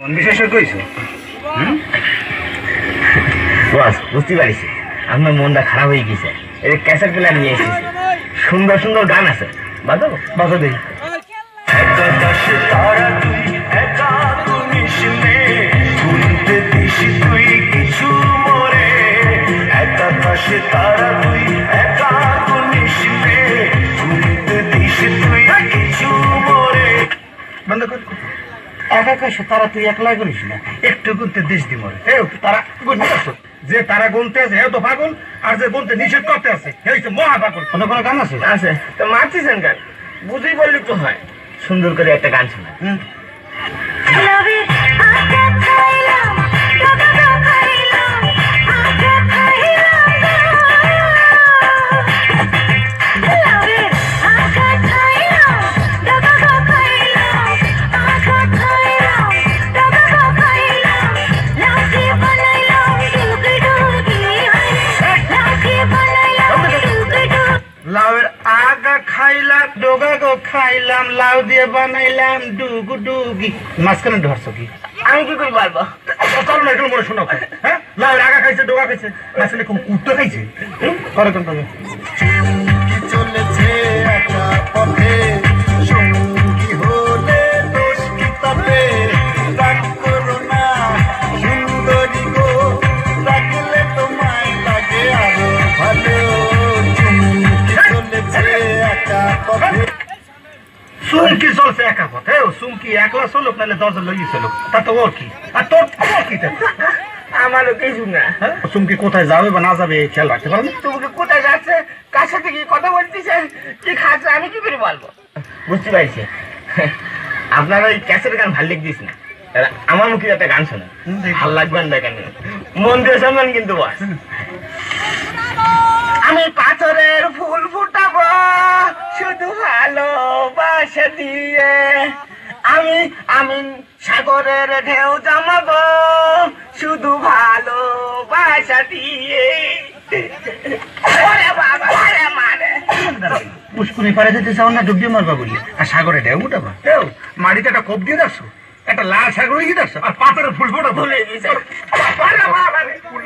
কোন বিশেষজ্ঞ হইছো বস বুঝতে পারিছি। আপনার মনটা খারাপ হয়ে গেছে। এই ক্যাসেট প্লেয়ার নিয়ে এসেছি। সুন্দর সুন্দর গান আছে। বাজাবো বাজা দেই একা তারা তুই একলাই করিস না। একটু গুনতে দিস দিব মরে। তারা গুনতে আসো। যে তারা গুনতে আছে হেও তো পাগল আর যে গুনতে নিষেধ করতে আছে হে তো মহা পাগল। কোনো কোনো গান আছে? আছে। তো মারতেছেন গান বুঝেই বললি তো হয়। সুন্দর করে একটা গান শোনা। খাইলাম ডোগা গো খাইলাম লাউ দিয়ে বানাইলাম ডুগু ডুগি। মাঝখানে ধরছো কি? আমি কি করে পারব চলো না এগুলো মনে শোনো। হ্যাঁ? লাউয়ের আগা খাইছে ডোগা খাইছে মাঝখানে খুব কুত্তো খাইছে? করো কেন তুমি চলেছে একা পথে সঙ্গী হলে দোষ কি তবে? রাগ করো না সুন্দরী গো রাখলে তোমায় লাগে আরও ভালো। সুমকি চলছে একা পথে সুমকি একলা চলো নাহলে দশজন লইয়ে চলো তা তো ওর কি? আর তোর কি? আমারও কিছু না। হ্যাঁ? সুমকি কোথায় যাবে বা না যাবে খেয়াল রাখতে পারো না তোমাকে কোথায় যাচ্ছে? কার সাথে কি কথা বলতেছে? কি খাচ্ছে? আমি কি করে বলব? বুঝতে পারছি। আপনার ওই ক্যাসেট গান ভালো লিখ দিস না আমার মুখে একটা গান শোনা ভালো লাগবে না কেন? মন দিয়ে শুনবেন কিন্তু বস। ভেসে দিয়ে আমি আমি সাগরের ঢেউ জমাব শুধু ভালো ভাষা দিয়ে মানে। পুষ্কুনি না আর সাগরে ঢেউ ঢেউ? মাটিতে একটা কোপ দিয়ে দাসো? একটা লাল আর ফুল ধরে গেছে ফুল